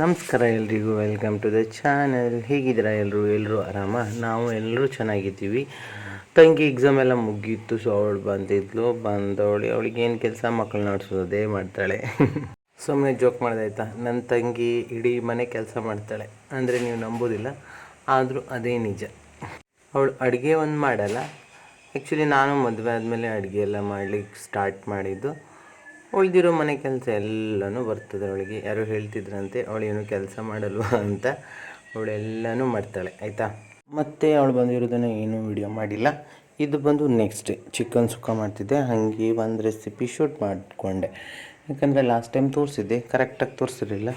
ನಮಸ್ಕಾರ ಎಲ್ರಿಗೂ welcome to the channel ಹೇಗಿದ್ದೀರಾ ಎಲ್ಲರೂ ಎಲ್ಲರೂ ಆರಾಮ? ನಾವು ಎಲ್ಲರೂ ಚೆನ್ನಾಗಿದ್ದೀವಿ. ತಂಗಿ ಎಕ್ಸಾಮ್ ಎಲ್ಲ ಮುಗೀತು ಸೊ ಅವಳು ಬಂದಿದ್ಲು. ಬಂದವಳು, ಅವಳಿಗೆ ಏನು ಕೆಲಸ? ಮಕ್ಕಳು ನಡೆಸೋದೇ ಮಾಡ್ತಾಳೆ. ಸುಮ್ಮನೆ ಜೋಕ್ ಮಾಡ್ದಾಯ್ತಾ? ನನ್ನ ತಂಗಿ ಇಡೀ ಮನೆ ಕೆಲಸ ಮಾಡ್ತಾಳೆ. ಅಂದರೆ ನೀವು ನಂಬೋದಿಲ್ಲ, ಆದರೂ ಅದೇ ನಿಜ. ಅವಳು ಅಡುಗೆ ಒಂದು ಮಾಡಲ್ಲ. ಆ್ಯಕ್ಚುಲಿ ನಾನು ಮದುವೆ ಆದಮೇಲೆ ಅಡುಗೆ ಎಲ್ಲ ಮಾಡಲಿಕ್ಕೆ ಸ್ಟಾರ್ಟ್ ಮಾಡಿದ್ದು. ಉಳಿದಿರೋ ಮನೆ ಕೆಲಸ ಎಲ್ಲನೂ ಬರ್ತದೆ ಅವಳಿಗೆ. ಯಾರೋ ಹೇಳ್ತಿದ್ರಂತೆ ಅವಳೇನು ಕೆಲಸ ಮಾಡಲ್ವಾ ಅಂತ. ಅವಳೆಲ್ಲನೂ ಮಾಡ್ತಾಳೆ, ಆಯಿತಾ? ಮತ್ತೆ ಅವಳು ಬಂದಿರೋದನ್ನು ಏನೂ ವಿಡಿಯೋ ಮಾಡಿಲ್ಲ. ಇದು ಬಂದು ನೆಕ್ಸ್ಟ್ ಚಿಕನ್ ಸುಕ್ಕ ಮಾಡ್ತಿದ್ದೆ. ಹಾಗೆ ಒಂದು ರೆಸಿಪಿ ಶೂಟ್ ಮಾಡಿಕೊಂಡೆ. ಯಾಕಂದರೆ ಲಾಸ್ಟ್ ಟೈಮ್ ತೋರಿಸಿದ್ದೆ ಕರೆಕ್ಟಾಗಿ ತೋರಿಸಿರಲಿಲ್ಲ.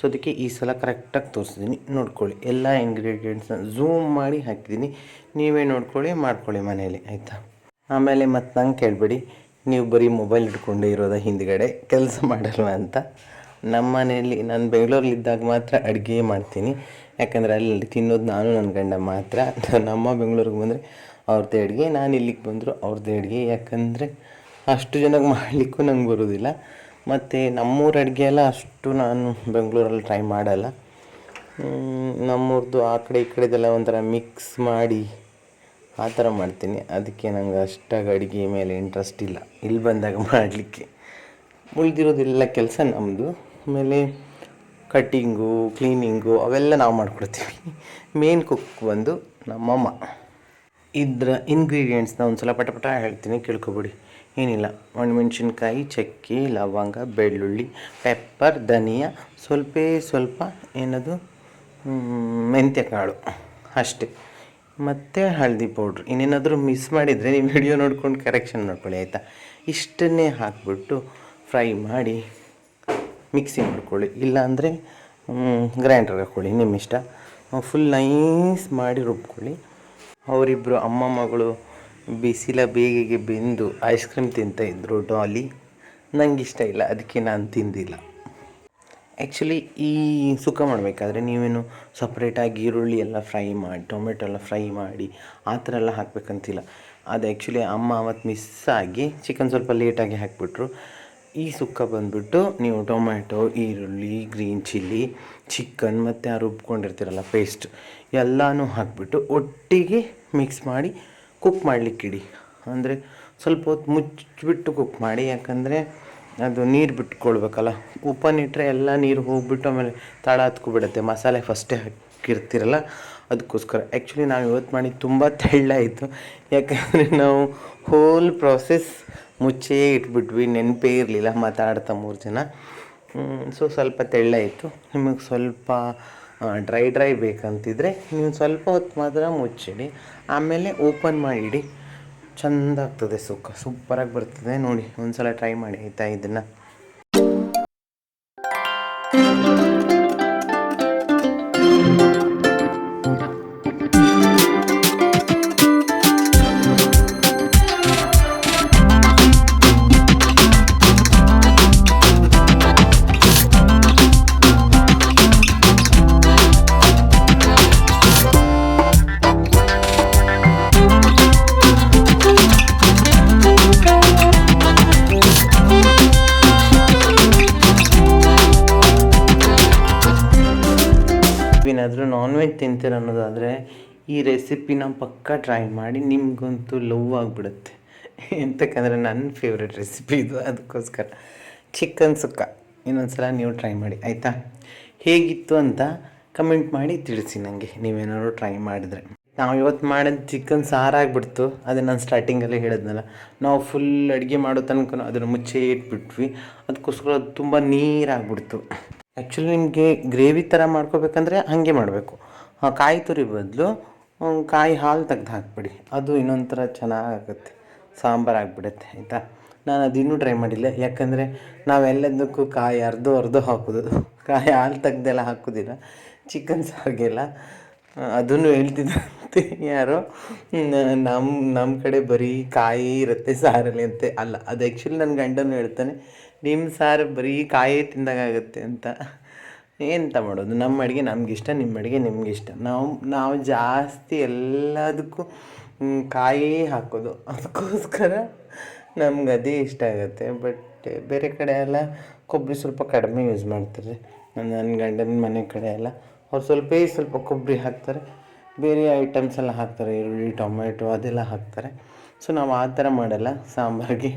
ಸೊ ಅದಕ್ಕೆ ಈ ಸಲ ಕರೆಕ್ಟಾಗಿ ತೋರಿಸಿದ್ದೀನಿ ನೋಡ್ಕೊಳ್ಳಿ, ಎಲ್ಲ ಇಂಗ್ರೀಡಿಯೆಂಟ್ಸ್ನ ಝೂಮ್ ಮಾಡಿ ಹಾಕಿದ್ದೀನಿ ನೀವೇ ನೋಡ್ಕೊಳ್ಳಿ, ಮಾಡ್ಕೊಳ್ಳಿ ಮನೆಯಲ್ಲಿ, ಆಯಿತಾ? ಆಮೇಲೆ ಮತ್ತು ನಂಗೆ ಕೇಳಬೇಡಿ. ನೀವು ಬರೀ ಮೊಬೈಲ್ ಇಟ್ಕೊಂಡೇ ಇರೋದ ಹಿಂದ್ಗಡೆ ಕೆಲಸ ಮಾಡಲ್ವ ಅಂತ? ನಮ್ಮ ಮನೆಯಲ್ಲಿ ನಾನು ಬೆಂಗಳೂರಲ್ಲಿದ್ದಾಗ ಮಾತ್ರ ಅಡುಗೆ ಮಾಡ್ತೀನಿ. ಯಾಕಂದರೆ ಅಲ್ಲಿ ತಿನ್ನೋದು ನಾನು ನನ್ನ ಗಂಡ ಮಾತ್ರ. ನಮ್ಮ ಬೆಂಗಳೂರಿಗೆ ಬಂದರೆ ಅವ್ರದ್ದೇ ಅಡುಗೆ, ನಾನು ಇಲ್ಲಿಗೆ ಬಂದರು ಅವ್ರದ್ದೇ ಅಡುಗೆ. ಯಾಕಂದರೆ ಅಷ್ಟು ಜನಕ್ಕೆ ಮಾಡಲಿಕ್ಕೂ ನಂಗೆ ಬರೋದಿಲ್ಲ. ಮತ್ತು ನಮ್ಮೂರ ಅಡುಗೆ ಎಲ್ಲ ಅಷ್ಟು ನಾನು ಬೆಂಗಳೂರಲ್ಲಿ ಟ್ರೈ ಮಾಡಲ್ಲ. ನಮ್ಮೂರದು ಆ ಕಡೆ ಈ ಕಡೆದೆಲ್ಲ ಒಂಥರ ಮಿಕ್ಸ್ ಮಾಡಿ ಆ ಥರ ಮಾಡ್ತೀನಿ. ಅದಕ್ಕೆ ನಂಗೆ ಅಷ್ಟಾಗಿ ಅಡುಗೆ ಮೇಲೆ ಇಂಟ್ರೆಸ್ಟ್ ಇಲ್ಲ. ಇಲ್ಲಿ ಬಂದಾಗ ಮಾಡಲಿಕ್ಕೆ. ಉಳಿದಿರೋದೆಲ್ಲ ಕೆಲಸ ನಮ್ಮದು ಆಮೇಲೆ ಕಟ್ಟಿಂಗು ಕ್ಲೀನಿಂಗು ಅವೆಲ್ಲ ನಾವು ಮಾಡ್ಕೊಳ್ತೀವಿ ಮೇನ್ ಕುಕ್ ಬಂದು ನಮ್ಮಮ್ಮ. ಇದ್ರ ಇಂಗ್ರೀಡಿಯೆಂಟ್ಸ್ನ ಒಂದು ಸಲ ಪಟ ಪಟ ಹೇಳ್ತೀನಿ, ಕೇಳ್ಕೊಬಿಡಿ. ಏನಿಲ್ಲ. ಒಣಮೆಣ್ಸಿನ್ಕಾಯಿ, ಚಕ್ಕೆ, ಲವಂಗ, ಬೆಳ್ಳುಳ್ಳಿ ಪೆಪ್ಪರ್ ಧನಿಯಾ, ಸ್ವಲ್ಪ ಸ್ವಲ್ಪ ಏನದು? ಮೆಂತ್ಯ ಕಾಳು ಅಷ್ಟೇ. ಮತ್ತು ಹಳದಿ ಪೌಡ್ರ್ ಇನ್ನೇನಾದರೂ ಮಿಸ್ ಮಾಡಿದರೆ ನೀವು ವಿಡಿಯೋ ನೋಡ್ಕೊಂಡು ಕರೆಕ್ಷನ್ ಮಾಡ್ಕೊಳ್ಳಿ, ಆಯಿತಾ? ಇಷ್ಟನ್ನೇ ಹಾಕ್ಬಿಟ್ಟು ಫ್ರೈ ಮಾಡಿ ಮಿಕ್ಸಿ ಮಾಡ್ಕೊಳ್ಳಿ. ಇಲ್ಲಾಂದರೆ ಗ್ರೈಂಡರ್ ಹಾಕ್ಕೊಳ್ಳಿ ನಿಮ್ಮ ಇಷ್ಟ. ಫುಲ್ ನೈಸ್ ಮಾಡಿ ರುಬ್ಕೊಳ್ಳಿ. ಅವರಿಬ್ಬರು ಅಮ್ಮ ಮಗಳು ಬಿಸಿಲ ಬೇಗೆಗೆ ಬೆಂದು ಐಸ್ ಕ್ರೀಮ್ ತಿಂತ ಇದ್ರು ಡಾಲಿ ನನಗಿಷ್ಟ ಇಲ್ಲ, ಅದಕ್ಕೆ ನಾನು ತಿಂದಿಲ್ಲ. ಆ್ಯಕ್ಚುಲಿ ಈ ಸುಕ್ಕ ಮಾಡಬೇಕಾದ್ರೆ ನೀವೇನು ಸಪ್ರೇಟಾಗಿ ಈರುಳ್ಳಿ ಎಲ್ಲ ಫ್ರೈ ಮಾಡಿ ಟೊಮೆಟೊ ಎಲ್ಲ ಫ್ರೈ ಮಾಡಿ ಆ ಥರ ಎಲ್ಲ ಹಾಕಬೇಕಂತಿಲ್ಲ. ಅದು ಆ್ಯಕ್ಚುಲಿ ಅಮ್ಮ ಅವತ್ತು ಮಿಸ್ ಆಗಿ ಚಿಕನ್ ಸ್ವಲ್ಪ ಲೇಟಾಗಿ ಹಾಕಿಬಿಟ್ರು. ಈ ಸುಕ್ಕ ಬಂದುಬಿಟ್ಟು ನೀವು ಟೊಮ್ಯಾಟೊ ಈರುಳ್ಳಿ ಗ್ರೀನ್ ಚಿಲ್ಲಿ ಚಿಕನ್ ಮತ್ತು ಆ ರುಬ್ಕೊಂಡಿರ್ತೀರಲ್ಲ ಪೇಸ್ಟ್ ಎಲ್ಲನೂ ಹಾಕಿಬಿಟ್ಟು ಒಟ್ಟಿಗೆ ಮಿಕ್ಸ್ ಮಾಡಿ ಕುಕ್ ಮಾಡಲಿಕ್ಕಿಡಿ. ಅಂದರೆ ಸ್ವಲ್ಪ ಹೊತ್ತು ಮುಚ್ಚಿಬಿಟ್ಟು ಕುಕ್ ಮಾಡಿ. ಯಾಕಂದರೆ ಅದು ನೀರು ಬಿಟ್ಕೊಳ್ಬೇಕಲ್ಲ? ಉಪ್ಪನ್ನಿಟ್ರೆ ಎಲ್ಲ ನೀರು ಹೋಗ್ಬಿಟ್ಟು ಆಮೇಲೆ ತಳ ಹತ್ಕೊಬಿಡುತ್ತೆ. ಮಸಾಲೆ ಫಸ್ಟೇ ಹಾಕಿರ್ತೀರಲ್ಲ, ಅದಕ್ಕೋಸ್ಕರ. ಆ್ಯಕ್ಚುಲಿ ನಾವು ಇವತ್ತು ಮಾಡಿ ತುಂಬ ತೆಳ್ಳಾಯಿತು ಯಾಕಂದರೆ ನಾವು ಹೋಲ್ ಪ್ರಾಸೆಸ್ ಮುಚ್ಚೇ ಇಟ್ಬಿಟ್ವಿ, ನೆನಪೇ ಇರಲಿಲ್ಲ ಮಾತಾಡ್ತಾ ಮೂರು ಜನ. ಸೊ ಸ್ವಲ್ಪ ತೆಳ್ಳಾಯಿತು ನಿಮಗೆ ಸ್ವಲ್ಪ ಡ್ರೈ ಡ್ರೈ ಬೇಕಂತಿದ್ರೆ ನೀವು ಸ್ವಲ್ಪ ಹೊತ್ತು ಮಾತ್ರ ಮುಚ್ಚಿಡಿ. ಆಮೇಲೆ ಓಪನ್ ಮಾಡಿಡಿ. ಚೆಂದ ಆಗ್ತದೆ ಸುಕ್ಕ ಸೂಪರಾಗಿ ಬರ್ತದೆ ನೋಡಿ. ಒಂದ್ಸಲ ಟ್ರೈ ಮಾಡಿ ಆಯಿತಾ ಇದನ್ನು? ಏನಾದರೂ ನಾನ್ ವೆಜ್ ತಿಂತೀರ ಅನ್ನೋದಾದರೆ ಈ ರೆಸಿಪಿನ ಪಕ್ಕ ಟ್ರೈ ಮಾಡಿ ನಿಮಗಂತೂ ಲವ್ ಆಗಿಬಿಡುತ್ತೆ. ಎಂತಕ್ಕಂದರೆ ನನ್ನ ಫೇವ್ರೆಟ್ ರೆಸಿಪಿ ಇದು, ಅದಕ್ಕೋಸ್ಕರ. ಚಿಕನ್ ಸುಕ್ಕ, ಇನ್ನೊಂದ್ಸಲ ನೀವು ಟ್ರೈ ಮಾಡಿ, ಆಯಿತಾ? ಹೇಗಿತ್ತು ಅಂತ ಕಮೆಂಟ್ ಮಾಡಿ ತಿಳಿಸಿ ನನಗೆ ನೀವೇನಾದ್ರು ಟ್ರೈ ಮಾಡಿದರೆ. ನಾವು ಇವತ್ತು ಮಾಡಿದ ಚಿಕನ್ ಸಾರಾಗ್ಬಿಡ್ತು ಅದೇ ನಾನು ಸ್ಟಾರ್ಟಿಂಗಲ್ಲೇ ಹೇಳಿದ್ನಲ್ಲ, ನಾವು ಫುಲ್ ಅಡುಗೆ ಮಾಡೋ ತನಕ ಅದನ್ನು ಮುಚ್ಚೆ ಇಟ್ಬಿಟ್ವಿ. ಅದಕ್ಕೋಸ್ಕರ ಅದು ತುಂಬ ನೀರಾಗ್ಬಿಡ್ತು ಆ್ಯಕ್ಚುಲಿ ನಿಮಗೆ ಗ್ರೇವಿ ಥರ ಮಾಡ್ಕೋಬೇಕಂದ್ರೆ ಹಾಗೆ ಮಾಡಬೇಕು. ಕಾಯಿ ತುರಿ ಬದಲು ಕಾಯಿ ಹಾಲು ತೆಗ್ದು ಹಾಕ್ಬಿಡಿ. ಅದು ಇನ್ನೊಂಥರ ಚೆನ್ನಾಗಾಗುತ್ತೆ ಸಾಂಬಾರು ಆಗಿಬಿಡುತ್ತೆ, ಆಯಿತಾ? ನಾನು ಅದಿನ್ನೂ ಟ್ರೈ ಮಾಡಿಲ್ಲ. ಯಾಕಂದರೆ ನಾವೆಲ್ಲದಕ್ಕೂ ಕಾಯಿ ಅರ್ಧ ಅರ್ಧ ಹಾಕೋದು. ಕಾಯಿ ಹಾಲು ತೆಗ್ದೆಲ್ಲ ಹಾಕೋದಿಲ್ಲ. ಚಿಕನ್ ಸಾರಿಗೆಲ್ಲ. ಅದನ್ನು ಹೇಳ್ತಿದ್ದಂತೆ ಯಾರೋ. ನಮ್ಮ ನಮ್ಮ ಕಡೆ ಬರೀ ಕಾಯಿ ಇರುತ್ತೆ, ಸಾರಲ್ಲಿ ಅಂತೆ ಅಲ್ಲ. ಅದು ಆ್ಯಕ್ಚುಲಿ ನನ್ನ ಗಂಡನು ಹೇಳ್ತಾನೆ. ನಿಮ್ಮ ಸಾರು ಬರೀ ಕಾಯೇ ತಿಂದಾಗುತ್ತೆ ಅಂತ. ಎಂತ ಮಾಡೋದು? ನಮ್ಮ ಅಡುಗೆ ನಮಗಿಷ್ಟ ನಿಮ್ಮ ಅಡುಗೆ ನಿಮಗಿಷ್ಟ ನಾವು ನಾವು ಜಾಸ್ತಿ ಎಲ್ಲದಕ್ಕೂ ಕಾಯೇ ಹಾಕೋದು. ಅದಕ್ಕೋಸ್ಕರ ನಮ್ಗೆ ಅದೇ ಇಷ್ಟ ಆಗುತ್ತೆ. ಬಟ್ ಬೇರೆ ಕಡೆ ಎಲ್ಲ ಕೊಬ್ಬರಿ ಸ್ವಲ್ಪ ಕಡಿಮೆ ಯೂಸ್ ಮಾಡ್ತಾರೆ. ನನ್ನ ಗಂಡನ ಮನೆ ಕಡೆ ಎಲ್ಲ. ಅವ್ರು ಸ್ವಲ್ಪ ಸ್ವಲ್ಪ ಕೊಬ್ಬರಿ ಹಾಕ್ತಾರೆ. ಬೇರೆ ಐಟಮ್ಸ್ ಎಲ್ಲ ಹಾಕ್ತಾರೆ. ಈರುಳ್ಳಿ ಟೊಮೆಟೊ ಅದೆಲ್ಲ ಹಾಕ್ತಾರೆ. ಸೊ ನಾವು ಆ ಥರ ಮಾಡಲ್ಲ. ಸಾಂಬಾರಿಗೆ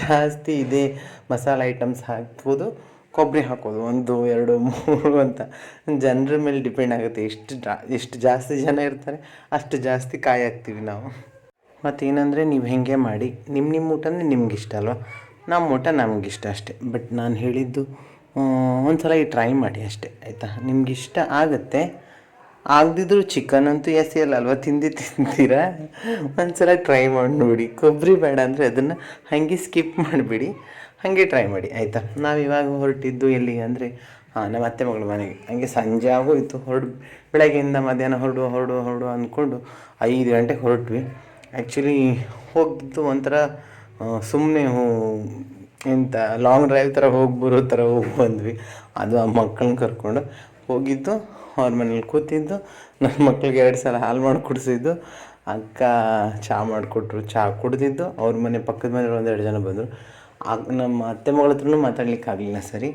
ಜಾಸ್ತಿ ಇದೇ ಮಸಾಲೆ ಐಟಮ್ಸ್ ಹಾಕ್ಬೋದು ಕೊಬ್ಬರಿ ಹಾಕೋದು ಒಂದು, ಎರಡು, ಮೂರು ಅಂತ. ಜನರ ಮೇಲೆ ಡಿಪೆಂಡ್ ಆಗುತ್ತೆ ಎಷ್ಟು ಜಾ, ಎಷ್ಟು ಜಾಸ್ತಿ ಜನ ಇರ್ತಾರೆ, ಅಷ್ಟು ಜಾಸ್ತಿ ಕಾಯಿ ಹಾಕ್ತೀವಿ ನಾವು. ಮತ್ತೇನಂದರೆ ನೀವು ಹೇಗೆ ಮಾಡಿ ನಿಮ್ಮ ನಿಮ್ಮ ಊಟ ಅಂದರೆ ನಿಮ್ಗೆ ಇಷ್ಟ ಅಲ್ವಾ? ನಮ್ಮ ಊಟ ನಮಗಿಷ್ಟ ಅಷ್ಟೇ. ಬಟ್ ನಾನು ಹೇಳಿದ್ದು ಒಂದು ಸಲ ಈ ಟ್ರೈ ಮಾಡಿ ಅಷ್ಟೇ, ಆಯಿತಾ? ನಿಮ್ಗೆ ಇಷ್ಟ ಆಗುತ್ತೆ ಆಗದಿದ್ರು ಚಿಕನ್ ಅಂತೂ ಎಸೆಯಲ್ಲ ಅಲ್ವಾ ತಿಂದು ತಿಂತೀರಾ? ಒಂದ್ಸಲ ಟ್ರೈ ಮಾಡಿ ನೋಡಿ. ಕೊಬ್ಬರಿ ಬೇಡ ಅಂದರೆ ಅದನ್ನು ಹಾಗೆ ಸ್ಕಿಪ್ ಮಾಡಿಬಿಡಿ. ಹಾಗೆ ಟ್ರೈ ಮಾಡಿ, ಆಯಿತಾ? ನಾವು ಇವಾಗ ಹೊರಟಿದ್ದು ಎಲ್ಲಿಗೆ ಅಂದರೆ, ಹಾಂ, ನಮ್ಮ ಅತ್ತೆ ಮಗಳ ಮನೆಗೆ. ಹಂಗೆ ಸಂಜೆ ಆಗೋಯಿತು, ಹೊರಡು ಬೆಳಗ್ಗೆಯಿಂದ ಮಧ್ಯಾಹ್ನ ಹೊರಡು ಹೊರಡು ಹೊರಡು ಅಂದ್ಕೊಂಡು ಐದು ಗಂಟೆಗೆ ಹೊರಟ್ವಿ. ಆ್ಯಕ್ಚುಲಿ ಹೋಗಿದ್ದು ಒಂಥರ ಸುಮ್ಮನೆ ಎಂತ ಲಾಂಗ್ ಡ್ರೈವ್ ಥರ ಹೋಗಿ ಬರೋ ಥರ ಹೋಗಿ ಬಂದ್ವಿ. ಅದು ಆ ಮಕ್ಕಳನ್ನ ಕರ್ಕೊಂಡು ಹೋಗಿದ್ದು, ಅವ್ರ ಮನೇಲಿ ಕೂತಿದ್ದು ನನ್ನ ಮಕ್ಕಳಿಗೆ ಎರಡು ಸಲ ಹಾಲು ಮಾಡಿ ಕುಡಿಸಿದ್ದು, ಅಕ್ಕ ಚಹಾ ಮಾಡಿಕೊಟ್ರು ಚಹಾ ಕುಡ್ದಿದ್ದು, ಅವ್ರ ಮನೆ ಪಕ್ಕದ ಮನೆಯವ್ರು ಒಂದೆರಡು ಜನ ಬಂದರು. ಆಗ ನಮ್ಮ ಅತ್ತೆ ಮಗಳ ಹತ್ರನೂ ಮಾತಾಡ್ಲಿಕ್ಕೆ ಆಗಲಿಲ್ಲ ಸರಿ.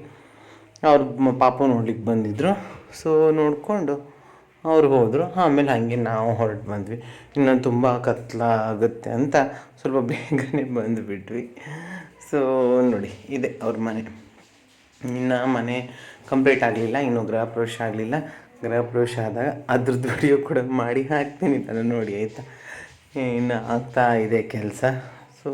ಅವ್ರ ಪಾಪ ನೋಡ್ಲಿಕ್ಕೆ ಬಂದಿದ್ದರು ಸೊ ನೋಡಿಕೊಂಡು ಅವ್ರು ಹೋದರು. ಆಮೇಲೆ ಹಾಗೆ ನಾವು ಹೊರಟು ಬಂದ್ವಿ. ಇನ್ನೊಂದು ತುಂಬ ಕತ್ಲ ಆಗುತ್ತೆ ಅಂತ ಸ್ವಲ್ಪ ಬೇಗನೆ ಬಂದುಬಿಟ್ವಿ. ಸೊ ನೋಡಿ, ಇದೆ ಅವ್ರ ಮನೆ. ಇನ್ನು ಮನೆ ಕಂಪ್ಲೀಟ್ ಆಗಲಿಲ್ಲ, ಇನ್ನು ಗೃಹ ಪ್ರವೇಶ ಆಗಲಿಲ್ಲ. ಗೃಹ ಪ್ರವೇಶ ಆದಾಗ ಅದ್ರದ್ದು ವಿಡಿಯೋ ಕೂಡ ಮಾಡಿ ಹಾಕ್ತೀನಿ, ಇದನ್ನು ನೋಡಿ, ಆಯಿತಾ? ಇನ್ನು ಆಗ್ತಾ ಇದೆ ಕೆಲಸ. ಸೊ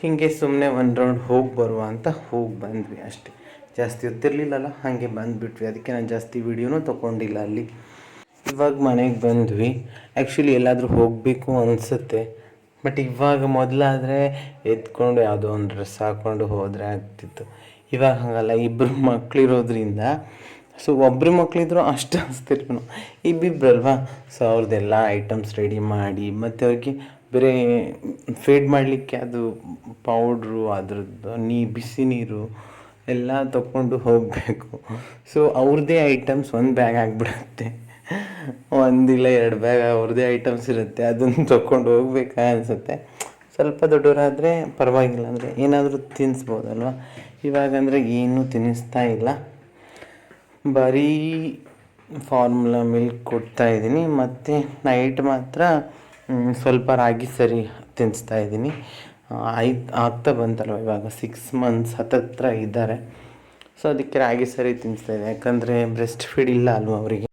ಹೀಗೆ ಸುಮ್ಮನೆ ಒಂದು ರೌಂಡ್ ಹೋಗಿ ಬರುವ ಅಂತ ಹೋಗಿ ಬಂದ್ವಿ ಅಷ್ಟೇ. ಜಾಸ್ತಿ ಹೊತ್ತಿರಲಿಲ್ಲಲ್ಲ, ಹಾಗೆ ಬಂದುಬಿಟ್ವಿ. ಅದಕ್ಕೆ ನಾನು ಜಾಸ್ತಿ ವಿಡಿಯೋನೂ ತೊಗೊಂಡಿಲ್ಲ ಅಲ್ಲಿ. ಇವಾಗ ಮನೆಗೆ ಬಂದ್ವಿ. ಆ್ಯಕ್ಚುಲಿ ಎಲ್ಲಾದರೂ ಹೋಗಬೇಕು ಅನಿಸುತ್ತೆ. ಬಟ್ ಇವಾಗ ಮೊದಲಾದರೆ ಎತ್ಕೊಂಡು ಯಾವುದೋ ಒಂದು ಡ್ರೆಸ್ ಹಾಕ್ಕೊಂಡು ಹೋದರೆ ಆಗ್ತಿತ್ತು. ಇವಾಗ ಹಾಗಲ್ಲ ಇಬ್ಬರು ಮಕ್ಕಳಿರೋದ್ರಿಂದ ಸೊ ಒಬ್ಬರು ಮಕ್ಕಳಿದ್ರು ಅಷ್ಟು ಅನಿಸ್ತಿರ್ಬೇಕು ಇಬ್ಬಿಬ್ರಲ್ವಾ? ಸೊ ಅವ್ರದ್ದೆಲ್ಲ ಐಟಮ್ಸ್ ರೆಡಿ ಮಾಡಿ, ಮತ್ತು ಅವ್ರಿಗೆ ಬೇರೆ ಫೇಡ್ ಮಾಡಲಿಕ್ಕೆ ಅದು ಪೌಡ್ರು ಅದ್ರದ್ದು ನೀ, ಬಿಸಿ ನೀರು ಎಲ್ಲ ತಗೊಂಡು ಹೋಗಬೇಕು. ಸೊ ಅವ್ರದ್ದೇ ಐಟಮ್ಸ್ ಒಂದು ಬ್ಯಾಗ್ ಆಗಿಬಿಡುತ್ತೆ. ಒಂದಿಲ್ಲ ಎರಡು ಬ್ಯಾಗ್ ಅವ್ರದ್ದೇ ಐಟಮ್ಸ್ ಇರುತ್ತೆ. ಅದನ್ನು ತೊಗೊಂಡು ಹೋಗ್ಬೇಕಾ ಅನಿಸುತ್ತೆ. ಸ್ವಲ್ಪ ದೊಡ್ಡವರಾದರೆ ಪರವಾಗಿಲ್ಲ, ಅಂದರೆ ಏನಾದರೂ ತಿನ್ನಿಸ್ಬೋದಲ್ವ ಇವಾಗಂದರೆ ಏನೂ ತಿನ್ನಿಸ್ತಾ ಇಲ್ಲ. ಬರೀ ಫಾರ್ಮುಲಾ ಮಿಲ್ಕ್ ಕೊಡ್ತಾ ಇದ್ದೀನಿ. ಮತ್ತು ನೈಟ್ ಮಾತ್ರ ಸ್ವಲ್ಪ ರಾಗಿ ಸರಿ ತಿನ್ನಿಸ್ತಾ ಇದ್ದೀನಿ. ಆಯ್ತು, ಆಗ್ತಾ ಬಂತಲ್ವ ಇವಾಗ? ಸಿಕ್ಸ್ ಮಂತ್ಸ್ ಹತ್ತತ್ರ ಇದ್ದಾರೆ. ಸೊ ಅದಕ್ಕೆ ರಾಗಿ ಸರಿ ತಿನ್ನಿಸ್ತಾ ಇದೆ ಯಾಕಂದರೆ ಬ್ರೆಸ್ಟ್ ಫೀಡ್ ಇಲ್ಲ ಅಲ್ವ ಅವರಿಗೆ?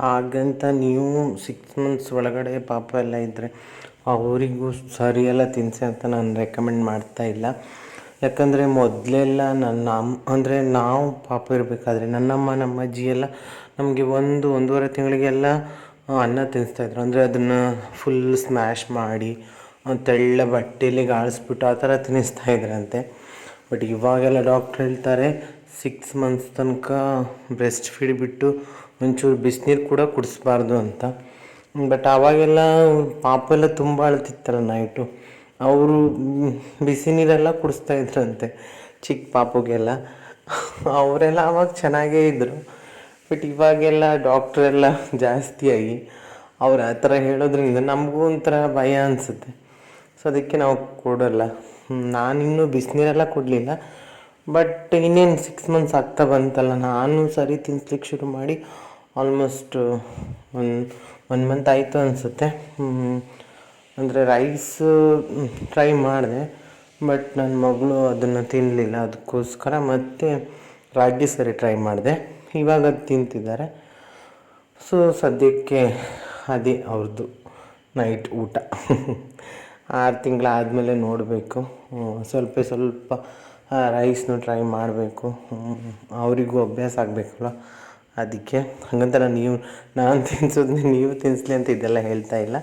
ಹಾಗಂತ ನೀವು ಸಿಕ್ಸ್ ಮಂತ್ಸ್ ಒಳಗಡೆ ಪಾಪ ಎಲ್ಲ ಇದ್ದರೆ ಅವರಿಗೂ ಸರಿಯೆಲ್ಲ ತಿನ್ನಿಸಿ ಅಂತ ನಾನು ರೆಕಮೆಂಡ್ ಮಾಡ್ತಾ ಇಲ್ಲ. ಯಾಕಂದರೆ ಮೊದಲೆಲ್ಲ ನನ್ನ ಅಮ್ಮ ಅಂದರೆ ನಾವು ಪಾಪ ಇರಬೇಕಾದ್ರೆ ನನ್ನಮ್ಮ, ನಮ್ಮ ಅಜ್ಜಿ ಎಲ್ಲ ನಮಗೆ ಒಂದು, ಒಂದೂವರೆ ತಿಂಗಳಿಗೆಲ್ಲ ಅನ್ನ ತಿನ್ನಿಸ್ತಾಯಿದ್ರು ಅಂದರೆ ಅದನ್ನು ಫುಲ್ ಸ್ಮ್ಯಾಶ್ ಮಾಡಿ ತೆಳ್ಳ ಬಟ್ಟೆಯಲ್ಲಿ ಗಾಳಿಸ್ಬಿಟ್ಟು ಆ ಥರ ತಿನ್ನಿಸ್ತಾ ಇದ್ರಂತೆ. ಬಟ್ ಇವಾಗೆಲ್ಲ ಡಾಕ್ಟ್ರ್ ಹೇಳ್ತಾರೆ ಸಿಕ್ಸ್ ಮಂತ್ಸ್ ತನಕ ಬ್ರೆಸ್ಟ್ ಫೀಡ್ ಬಿಟ್ಟು ಒಂಚೂರು ಬಿಸಿನೀರು ಕೂಡ ಕುಡಿಸ್ಬಾರ್ದು ಅಂತ. ಬಟ್ ಆವಾಗೆಲ್ಲ ಪಾಪ ಎಲ್ಲ ತುಂಬ ಅಳ್ತಿತ್ತಲ್ಲ ನೈಟು ಅವರು ಬಿಸಿ ನೀರೆಲ್ಲ ಕುಡಿಸ್ತಾ ಇದ್ರಂತೆ. ಚಿಕ್ಕ ಪಾಪುಗೆಲ್ಲ. ಅವರೆಲ್ಲ ಆವಾಗ ಚೆನ್ನಾಗೇ ಇದ್ದರು ಬಟ್ ಇವಾಗೆಲ್ಲ ಡಾಕ್ಟ್ರೆಲ್ಲ ಜಾಸ್ತಿಯಾಗಿ ಅವ್ರು ಆ ಥರ ಹೇಳೋದ್ರಿಂದ ನಮಗೂ ಒಂಥರ ಭಯ ಅನಿಸುತ್ತೆ. ಸೊ ಅದಕ್ಕೆ ನಾವು ಕೊಡೋಲ್ಲ. ನಾನಿನ್ನೂ ಬಿಸಿನೀರೆಲ್ಲ ಕೊಡಲಿಲ್ಲ. ಬಟ್ ಇನ್ನೇನು ಸಿಕ್ಸ್ ಮಂತ್ಸ್ ಆಗ್ತಾ ಬಂತಲ್ಲ, ನಾನು ಸರಿ ತಿನ್ಸ್ಲಿಕ್ಕೆ ಶುರು ಮಾಡಿ ಆಲ್ಮೋಸ್ಟ್ ಒನ್ ಒನ್ ಮಂತ್ ಆಯಿತು ಅನಿಸುತ್ತೆ. ಅಂದರೆ ರೈಸ್ ಟ್ರೈ ಮಾಡಿದೆ. ಬಟ್ ನನ್ನ ಮಗಳು ಅದನ್ನು ತಿನ್ನಲಿಲ್ಲ ಅದಕ್ಕೋಸ್ಕರ ಮತ್ತೆ ರಾಗಿ ಸರಿ ಟ್ರೈ ಮಾಡಿದೆ. ಇವಾಗ ಅದು ತಿಂತಿದ್ದಾರೆ. ಸೊ ಸದ್ಯಕ್ಕೆ ಅದೇ ಅವ್ರದ್ದು ನೈಟ್ ಊಟ. ಆರು ತಿಂಗಳಾದಮೇಲೆ ನೋಡಬೇಕು. ಸ್ವಲ್ಪ ಸ್ವಲ್ಪ ರೈಸ್ನು ಟ್ರೈ ಮಾಡಬೇಕು. ಅವರಿಗೂ ಅಭ್ಯಾಸ ಆಗಬೇಕಲ್ಲ ಅದಕ್ಕೆ ಹಾಗಂತ ನೀವು, ನಾನು ತಿನ್ಸೋದನ್ನ ನೀವು ತಿನ್ನಿಸ್ಲಿ ಅಂತ ಇದೆಲ್ಲ ಹೇಳ್ತಾ ಇಲ್ಲ.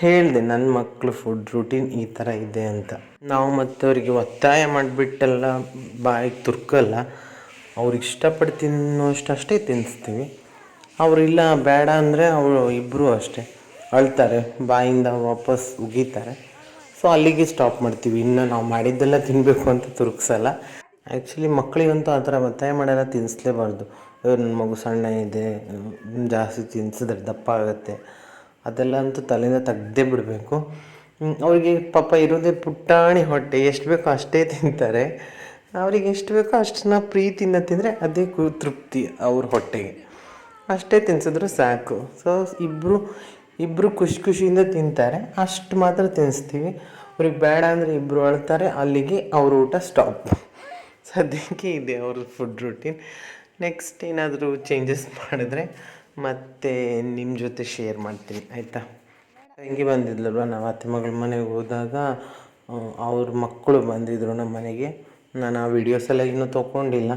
ಹೇಳಿದೆ ನನ್ನ ಮಕ್ಕಳು ಫುಡ್ ರೂಟೀನ್ ಈ ಥರ ಇದೆ ಅಂತ. ನಾವು ಮತ್ತು ಅವರಿಗೆ ಒತ್ತಾಯ ಮಾಡಿಬಿಟ್ಟೆಲ್ಲ, ಬಾಯಿಗೆ ತುರ್ಕಲ್ಲ, ಅವ್ರಿಗೆ ಇಷ್ಟಪಟ್ಟು ತಿನ್ನೋಷ್ಟು ಅಷ್ಟೇ ತಿನ್ನಿಸ್ತೀವಿ ಅವರಿಲ್ಲ ಬೇಡ ಅಂದರೆ ಅವರು ಇಬ್ಬರೂ ಅಷ್ಟೇ ಅಳ್ತಾರೆ, ಬಾಯಿಂದ ವಾಪಸ್ ಉಗೀತಾರೆ. ಸೊ ಅಲ್ಲಿಗೆ ಸ್ಟಾಪ್ ಮಾಡ್ತೀವಿ. ಇನ್ನು ನಾವು ಮಾಡಿದ್ದೆಲ್ಲ ತಿನ್ನಬೇಕು ಅಂತ ತುರುಕ್ಸಲ್ಲ. ಆ್ಯಕ್ಚುಲಿ ಮಕ್ಕಳಿಗಂತೂ ಆ ಥರ ಒತ್ತಾಯ ಮಾಡೋಲ್ಲ ತಿನ್ನಿಸ್ಲೇಬಾರ್ದು ನನ್ನ ಮಗು ಸಣ್ಣ ಇದೆ, ಜಾಸ್ತಿ ತಿನ್ಸಿದ್ರೆ ದಪ್ಪ ಆಗುತ್ತೆ. ಅದೆಲ್ಲ ಅಂತೂ ತಲೆಯಿಂದ ತೆಗ್ದೇ ಬಿಡಬೇಕು. ಅವರಿಗೆ ಪಾಪ ಇರೋದೇ ಪುಟ್ಟಾಣಿ ಹೊಟ್ಟೆ, ಎಷ್ಟು ಬೇಕೋ ಅಷ್ಟೇ ತಿಂತಾರೆ. ಅವ್ರಿಗೆ ಎಷ್ಟು ಬೇಕೋ ಅಷ್ಟನ್ನ ಪ್ರೀತಿಯಿಂದ ತಿಂದರೆ ಅದೇ ಕು ತೃಪ್ತಿ ಅವ್ರ ಹೊಟ್ಟೆಗೆ. ಅಷ್ಟೇ ತಿನ್ಸಿದ್ರು ಸಾಕು. ಸೊ ಇಬ್ಬರು ಇಬ್ಬರು ಖುಷಿ ಖುಷಿಯಿಂದ ತಿಂತಾರೆ. ಅಷ್ಟು ಮಾತ್ರ ತಿನ್ನಿಸ್ತೀವಿ ಅವ್ರಿಗೆ ಬೇಡ ಅಂದರೆ ಇಬ್ಬರು ಅಳ್ತಾರೆ, ಅಲ್ಲಿಗೆ ಅವ್ರ ಊಟ ಸ್ಟಾಪ್ ಸದ್ಯಕ್ಕೆ ಇದೆ ಅವ್ರ ಫುಡ್ ರೂಟೀನ್ ನೆಕ್ಸ್ಟ್ ಏನಾದರೂ ಚೇಂಜಸ್ ಮಾಡಿದ್ರೆ ಮತ್ತೆ ನಿಮ್ಮ ಜೊತೆ ಶೇರ್ ಮಾಡ್ತೀನಿ, ಆಯಿತಾ? ತಂಗಿ ಬಂದಿದ್ಲಲ್ವ, ನಾವು ಅತ್ತೆ ಮಗಳ ಮನೆಗೆ ಹೋದಾಗ ಅವ್ರ ಮಕ್ಕಳು ಬಂದಿದ್ದರು ನಮ್ಮ ಮನೆಗೆ. ನಾನು ಆ ವೀಡಿಯೋಸ್ ಎಲ್ಲ ಇನ್ನೂ ತೊಗೊಂಡಿಲ್ಲ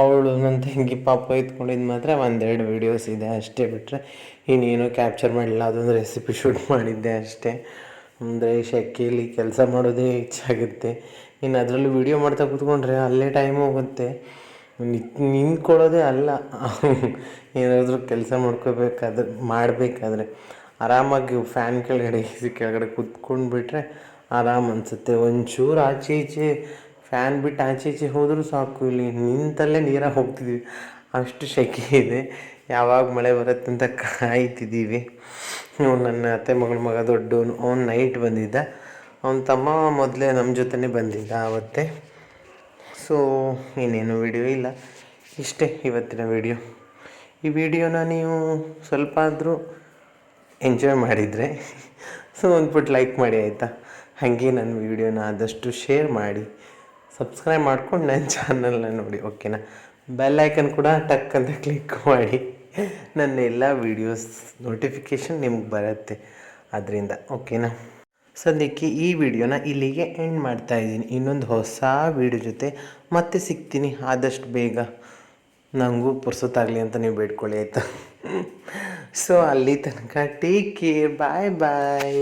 ಅವಳು ನನ್ನ ತಂಗಿ ಪಾಪ ಎತ್ಕೊಂಡಿದ್ದು ಮಾತ್ರ ಒಂದೆರಡು ವೀಡಿಯೋಸ್ ಇದೆ ಅಷ್ಟೇ ಬಿಟ್ಟರೆ ಇನ್ನೇನು ಕ್ಯಾಪ್ಚರ್ ಮಾಡಿಲ್ಲ ಅದೊಂದು ರೆಸಿಪಿ ಶೂಟ್ ಮಾಡಿದ್ದೆ ಅಷ್ಟೇ. ಅಂದರೆ ಶೆಕೆಯಲ್ಲಿ ಕೆಲಸ ಮಾಡೋದೇ ಹೆಚ್ಚಾಗುತ್ತೆ. ಇನ್ನು ಅದರಲ್ಲೂ ವೀಡಿಯೋ ಮಾಡ್ತಾ ಕೂತ್ಕೊಂಡ್ರೆ ಅಲ್ಲೇ ಟೈಮ್ ಹೋಗುತ್ತೆ. ನಿಂತ್ಕೊಳ್ಳೋದೇ ಅಲ್ಲ. ಏನಾದರೂ ಕೆಲಸ ಮಾಡ್ಕೋಬೇಕಾದ್ರೆ, ಮಾಡಬೇಕಾದ್ರೆ ಆರಾಮಾಗಿ ಫ್ಯಾನ್ ಕೆಳಗಡೆ ಸಿ ಕೆಳಗಡೆ ಕುತ್ಕೊಂಡು ಬಿಟ್ಟರೆ ಆರಾಮ್ ಅನಿಸುತ್ತೆ. ಒಂಚೂರು ಆಚೆ ಈಚೆ ಫ್ಯಾನ್ ಬಿಟ್ಟು ಆಚೆ ಈಚೆ ಹೋದರೂ ಸಾಕು. ಇಲ್ಲಿ ನಿಂತಲ್ಲೇ ನೀರಾಗಿ ಹೋಗ್ತಿದ್ವಿ. ಅಷ್ಟು ಶೆಕೆ ಇದೆ. ಯಾವಾಗ ಮಳೆ ಬರುತ್ತೆ ಅಂತ ಕಾಯ್ತಿದ್ದೀವಿ ನನ್ನ ಅತ್ತೆ ಮಗಳ ಮಗ ದೊಡ್ಡವನು. ಅವ್ನು ನೈಟ್ ಬಂದಿದ್ದ. ಅವನ ತಮ್ಮ ಮೊದಲೇ ನಮ್ಮ ಜೊತೆನೇ ಬಂದಿದ್ದ ಆವತ್ತೇ ಸೊ ಇನ್ನೇನು ವಿಡಿಯೋ ಇಲ್ಲ. ಇಷ್ಟೇ ಇವತ್ತಿನ ವಿಡಿಯೋ ಈ ವಿಡಿಯೋನ ನೀವು ಸ್ವಲ್ಪ ಆದರೂ ಎಂಜಾಯ್ ಮಾಡಿದರೆ, ಸೊ ಒಂದ್ಬಿಟ್ಟು ಲೈಕ್ ಮಾಡಿ ಆಯಿತಾ? ಹಾಗೆ ನನ್ನ ವಿಡಿಯೋನ ಆದಷ್ಟು ಶೇರ್ ಮಾಡಿ ಸಬ್ಸ್ಕ್ರೈಬ್ ಮಾಡ್ಕೊಂಡು ನನ್ನ ಚಾನಲ್ನ ನೋಡಿ ಓಕೆನಾ ಬೆಲ್ ಐಕನ್ ಕೂಡ ಟಕ್ ಅಂತ ಕ್ಲಿಕ್ ಮಾಡಿ, ನನ್ನ ಎಲ್ಲ ವೀಡಿಯೋಸ್ ನೋಟಿಫಿಕೇಷನ್ ನಿಮ್ಗೆ ಬರುತ್ತೆ. ಅದರಿಂದ ಓಕೆನಾ ಸದ್ಯಕ್ಕೆ ಈ ವಿಡಿಯೋನ ಇಲ್ಲಿಗೆ ಎಂಡ್ ಮಾಡ್ತಾ ಇದ್ದೀನಿ. ಇನ್ನೊಂದು ಹೊಸ ವಿಡಿಯೋ ಜೊತೆ ಮತ್ತೆ ಸಿಗ್ತೀನಿ. ಆದಷ್ಟು ಬೇಗ. ನನಗೂ ಪುರ್ಸೊತ್ತಾಗಲಿ ಅಂತ ನೀವು ಬೇಡ್ಕೊಳ್ಳಿ, ಆಯಿತಾ? ಸೊ ಅಲ್ಲಿ ತನಕ ಟೇಕ್ ಕೇರ್ ಬಾಯ್ ಬಾಯ್